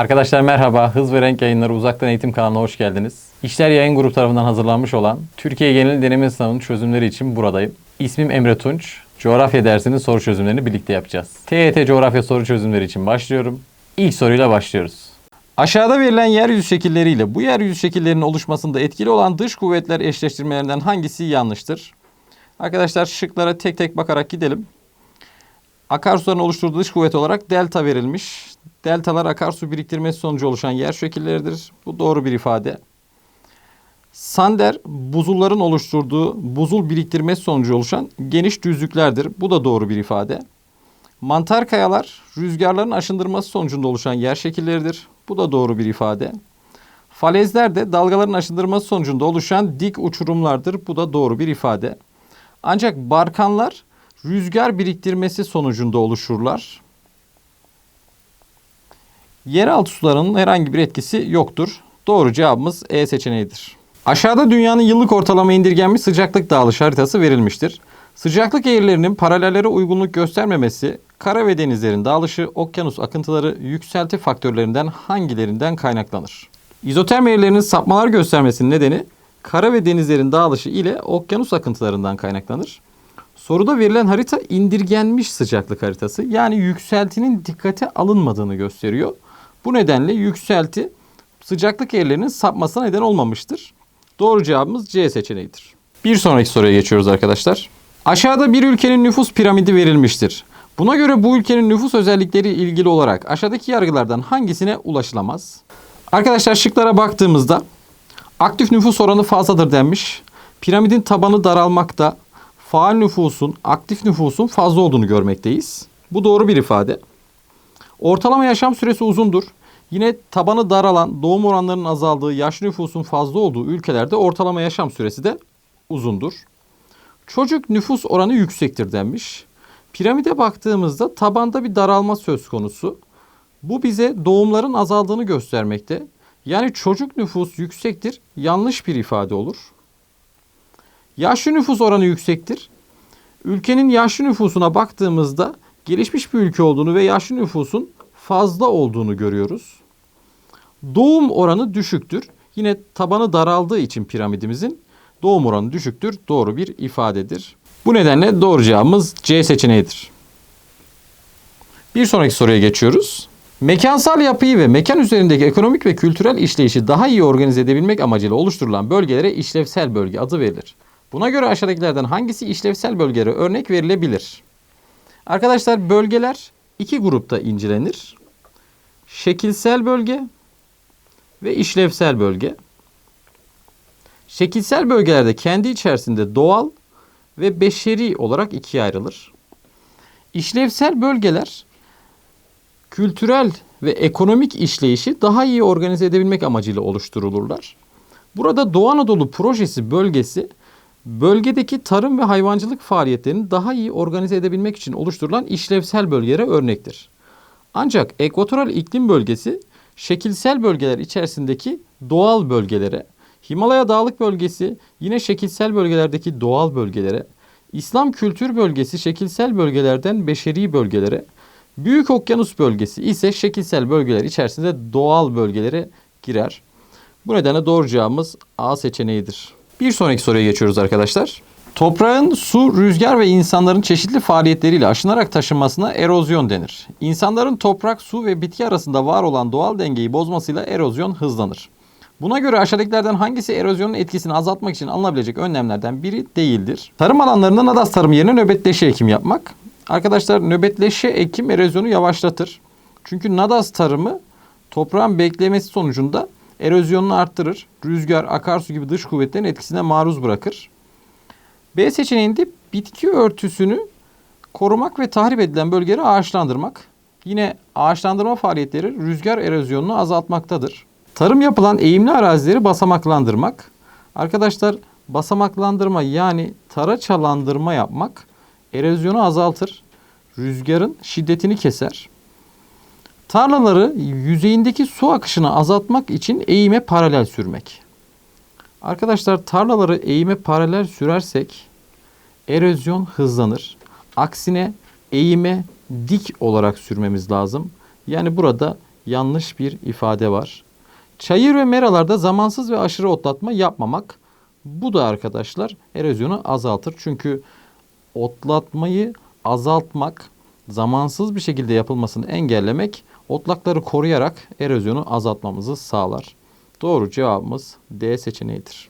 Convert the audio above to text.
Arkadaşlar merhaba. Hız ve Renk Yayınları Uzaktan Eğitim kanalına hoş geldiniz. İşler Yayın Grubu tarafından hazırlanmış olan Türkiye Genel Deneme Sınavı'nın çözümleri için buradayım. İsmim Emre Tunç. Coğrafya dersinin soru çözümlerini birlikte yapacağız. TYT coğrafya soru çözümleri için başlıyorum. İlk soruyla başlıyoruz. Aşağıda verilen yeryüzü şekilleriyle bu yeryüzü şekillerinin oluşmasında etkili olan dış kuvvetler eşleştirmelerinden hangisi yanlıştır? Arkadaşlar şıklara tek tek bakarak gidelim. Akarsuların oluşturduğu dış kuvvet olarak delta verilmiş. Deltalar akarsu biriktirmesi sonucu oluşan yer şekilleridir. Bu doğru bir ifade. Sander buzulların oluşturduğu buzul biriktirmesi sonucu oluşan geniş düzlüklerdir. Bu da doğru bir ifade. Mantar kayalar rüzgarların aşındırması sonucunda oluşan yer şekilleridir. Bu da doğru bir ifade. Falezler de dalgaların aşındırması sonucunda oluşan dik uçurumlardır. Bu da doğru bir ifade. Ancak barkanlar rüzgar biriktirmesi sonucunda oluşurlar. Yeraltı sularının herhangi bir etkisi yoktur. Doğru cevabımız E seçeneğidir. Aşağıda dünyanın yıllık ortalama indirgenmiş sıcaklık dağılışı haritası verilmiştir. Sıcaklık eğrilerinin paralellere uygunluk göstermemesi, kara ve denizlerin dağılışı, okyanus akıntıları, yükselti faktörlerinden hangilerinden kaynaklanır? İzoterm eğrilerinin sapmalar göstermesinin nedeni kara ve denizlerin dağılışı ile okyanus akıntılarından kaynaklanır. Soruda verilen harita indirgenmiş sıcaklık haritası. Yani yükseltinin dikkate alınmadığını gösteriyor. Bu nedenle yükselti sıcaklık eğrilerinin sapmasına neden olmamıştır. Doğru cevabımız C seçeneğidir. Bir sonraki soruya geçiyoruz arkadaşlar. Aşağıda bir ülkenin nüfus piramidi verilmiştir. Buna göre bu ülkenin nüfus özellikleri ilgili olarak aşağıdaki yargılardan hangisine ulaşılamaz? Arkadaşlar şıklara baktığımızda aktif nüfus oranı fazladır denmiş. Piramidin tabanı daralmakta. Faal nüfusun, aktif nüfusun fazla olduğunu görmekteyiz. Bu doğru bir ifade. Ortalama yaşam süresi uzundur. Yine tabanı daralan, doğum oranlarının azaldığı, yaş nüfusun fazla olduğu ülkelerde ortalama yaşam süresi de uzundur. Çocuk nüfus oranı yüksektir denmiş. Piramide baktığımızda tabanda bir daralma söz konusu. Bu bize doğumların azaldığını göstermekte. Yani çocuk nüfus yüksektir, yanlış bir ifade olur. Yaşlı nüfus oranı yüksektir. Ülkenin yaşlı nüfusuna baktığımızda gelişmiş bir ülke olduğunu ve yaşlı nüfusun fazla olduğunu görüyoruz. Doğum oranı düşüktür. Yine tabanı daraldığı için piramidimizin doğum oranı düşüktür. Doğru bir ifadedir. Bu nedenle doğru cevabımız C seçeneğidir. Bir sonraki soruya geçiyoruz. Mekansal yapıyı ve mekan üzerindeki ekonomik ve kültürel işleyişi daha iyi organize edebilmek amacıyla oluşturulan bölgelere işlevsel bölge adı verilir. Buna göre aşağıdakilerden hangisi işlevsel bölgelere örnek verilebilir? Arkadaşlar bölgeler iki grupta incelenir. Şekilsel bölge ve işlevsel bölge. Şekilsel bölgelerde kendi içerisinde doğal ve beşeri olarak ikiye ayrılır. İşlevsel bölgeler kültürel ve ekonomik işleyişi daha iyi organize edebilmek amacıyla oluşturulurlar. Burada Doğu Anadolu projesi bölgesi bölgedeki tarım ve hayvancılık faaliyetlerini daha iyi organize edebilmek için oluşturulan işlevsel bölgelere örnektir. Ancak ekvatoral iklim bölgesi şekilsel bölgeler içerisindeki doğal bölgelere, Himalaya Dağlık Bölgesi yine şekilsel bölgelerdeki doğal bölgelere, İslam kültür bölgesi şekilsel bölgelerden beşeri bölgelere, Büyük Okyanus bölgesi ise şekilsel bölgeler içerisinde doğal bölgelere girer. Bu nedenle doğru cevabımız A seçeneğidir. Bir sonraki soruya geçiyoruz arkadaşlar. Toprağın su, rüzgar ve insanların çeşitli faaliyetleriyle aşınarak taşınmasına erozyon denir. İnsanların toprak, su ve bitki arasında var olan doğal dengeyi bozmasıyla erozyon hızlanır. Buna göre aşağıdakilerden hangisi erozyonun etkisini azaltmak için alınabilecek önlemlerden biri değildir? Tarım alanlarında nadas tarımı yerine nöbetleşe ekim yapmak. Arkadaşlar nöbetleşe ekim erozyonu yavaşlatır. Çünkü nadas tarımı toprağın beklemesi sonucunda erozyonunu arttırır. Rüzgar, akarsu gibi dış kuvvetlerin etkisine maruz bırakır. B seçeneğinde bitki örtüsünü korumak ve tahrip edilen bölgeleri ağaçlandırmak. Yine ağaçlandırma faaliyetleri rüzgar erozyonunu azaltmaktadır. Tarım yapılan eğimli arazileri basamaklandırmak. Arkadaşlar basamaklandırma yani taraçalandırma yapmak erozyonu azaltır. Rüzgarın şiddetini keser. Tarlaları yüzeyindeki su akışını azaltmak için eğime paralel sürmek. Arkadaşlar tarlaları eğime paralel sürersek erozyon hızlanır. Aksine eğime dik olarak sürmemiz lazım. Yani burada yanlış bir ifade var. Çayır ve meralarda zamansız ve aşırı otlatma yapmamak. Bu da arkadaşlar erozyonu azaltır. Çünkü otlatmayı azaltmak, zamansız bir şekilde yapılmasını engellemek, otlakları koruyarak erozyonu azaltmamızı sağlar. Doğru cevabımız D seçeneğidir.